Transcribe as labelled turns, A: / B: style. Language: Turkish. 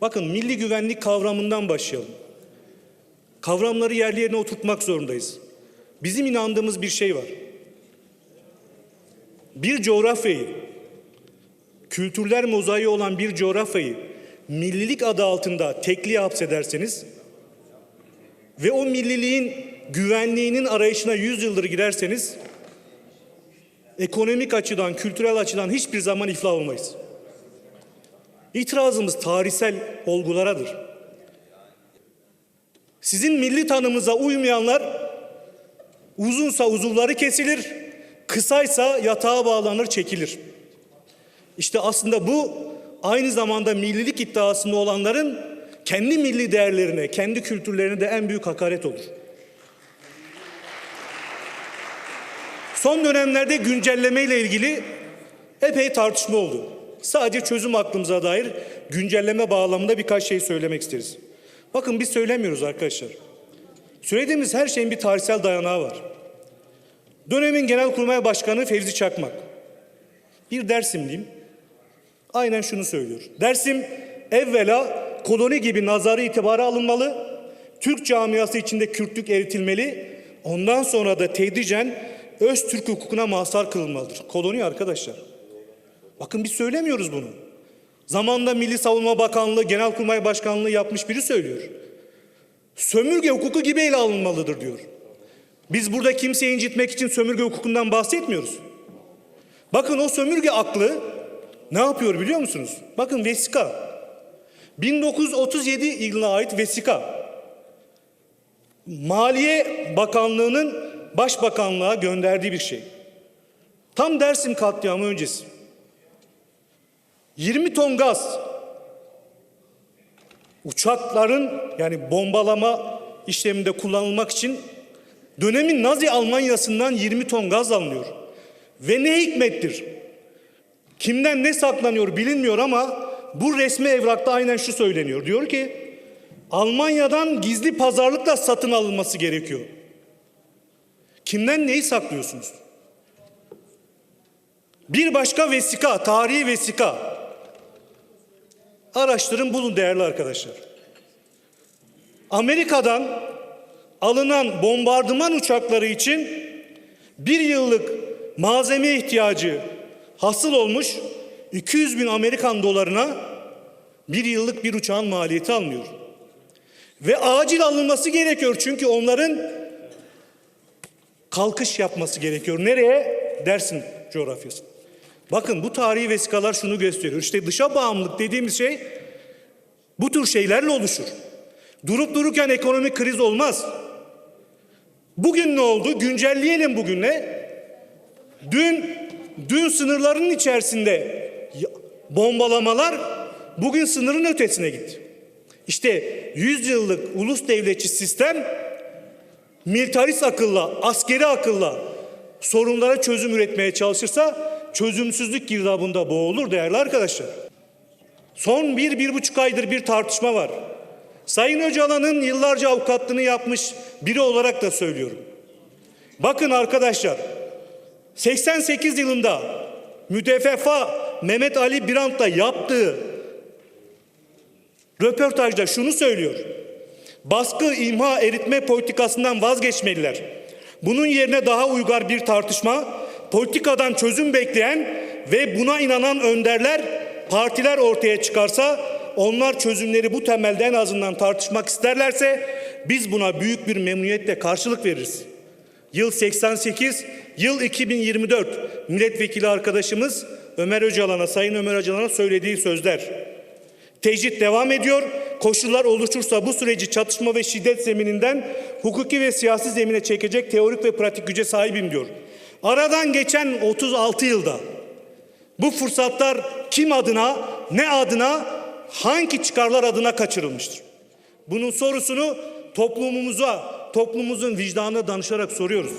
A: Bakın milli güvenlik kavramından başlayalım. Kavramları yerli yerine oturtmak zorundayız. Bizim inandığımız bir şey var. Bir coğrafyayı, kültürler mozaiği olan bir coğrafyayı millilik adı altında tekliğe hapsederseniz ve o milliliğin güvenliğinin arayışına yüz yıldır girerseniz ekonomik açıdan, kültürel açıdan hiçbir zaman iflah olmayız. İtirazımız tarihsel olgularadır. Sizin milli tanımıza uymayanlar uzunsa uzuvları kesilir, kısaysa yatağa bağlanır, çekilir. İşte aslında bu aynı zamanda millilik iddiasında olanların kendi milli değerlerine, kendi kültürlerine de en büyük hakaret olur. Son dönemlerde güncelleme ile ilgili epey tartışma oldu. Sadece çözüm aklımıza dair güncelleme bağlamında birkaç şey söylemek isteriz. Bakın biz söylemiyoruz arkadaşlar. Söylediğimiz her şeyin bir tarihsel dayanağı var. Dönemin Genelkurmay Başkanı Fevzi Çakmak. Bir Dersimliyim. Aynen şunu söylüyor. Dersim evvela koloni gibi nazarı itibara alınmalı. Türk camiası içinde Kürtlük eritilmeli. Ondan sonra da tedricen öz Türk hukukuna mahsar kılınmalıdır. Koloni arkadaşlar. Bakın biz söylemiyoruz bunu. Zamanında Milli Savunma Bakanlığı, Genelkurmay Başkanlığı yapmış biri söylüyor. Sömürge hukuku gibi ele alınmalıdır diyor. Biz burada kimseyi incitmek için sömürge hukukundan bahsetmiyoruz. Bakın o sömürge aklı ne yapıyor biliyor musunuz? Bakın vesika. 1937 yılına ait vesika. Maliye Bakanlığı'nın Başbakanlığa gönderdiği bir şey. Tam Dersim katliamı öncesi. 20 ton gaz uçakların yani bombalama işleminde kullanılmak için dönemin Nazi Almanyası'ndan 20 ton gaz alınıyor. Ve ne hikmettir? Kimden ne saklanıyor bilinmiyor ama bu resmi evrakta aynen şu söyleniyor. Diyor ki Almanya'dan gizli pazarlıkla satın alınması gerekiyor. Kimden neyi saklıyorsunuz? Bir başka vesika, tarihi vesika. Araştırın bulun değerli arkadaşlar. Amerika'dan alınan bombardıman uçakları için bir yıllık malzeme ihtiyacı hasıl olmuş 200 bin Amerikan dolarına bir yıllık bir uçağın maliyeti alınıyor. Ve acil alınması gerekiyor çünkü onların kalkış yapması gerekiyor. Nereye? Dersin coğrafyası. Bakın bu tarihi vesikalar şunu gösteriyor. İşte dışa bağımlılık dediğimiz şey bu tür şeylerle oluşur. Durup dururken ekonomik kriz olmaz. Bugün ne oldu? Güncelleyelim bugün ne? Dün dün sınırların içerisinde bombalamalar bugün sınırın ötesine gitti. İşte 100 yıllık ulus devletçi sistem militarist akılla, askeri akılla sorunlara çözüm üretmeye çalışırsa çözümsüzlük girdabında boğulur değerli arkadaşlar. Son bir, bir buçuk aydır bir tartışma var. Sayın Öcalan'ın yıllarca avukatlığını yapmış biri olarak da söylüyorum. Bakın arkadaşlar, 88 yılında müdefefa Mehmet Ali Birant'la yaptığı röportajda şunu söylüyor. Baskı, imha, eritme politikasından vazgeçmeliler. Bunun yerine daha uygar bir tartışma, politikadan çözüm bekleyen ve buna inanan önderler, partiler ortaya çıkarsa onlar çözümleri bu temelde en azından tartışmak isterlerse biz buna büyük bir memnuniyetle karşılık veririz. Yıl 88, yıl 2024 milletvekili arkadaşımız Ömer Öcalan'a, Sayın Ömer Öcalan'a söylediği sözler. Tecrit devam ediyor. Koşullar oluşursa bu süreci çatışma ve şiddet zemininden hukuki ve siyasi zemine çekecek teorik ve pratik güce sahibim diyor. Aradan geçen 36 yılda bu fırsatlar kim adına, ne adına, hangi çıkarlar adına kaçırılmıştır? Bunun sorusunu toplumumuza, toplumumuzun vicdanına danışarak soruyoruz.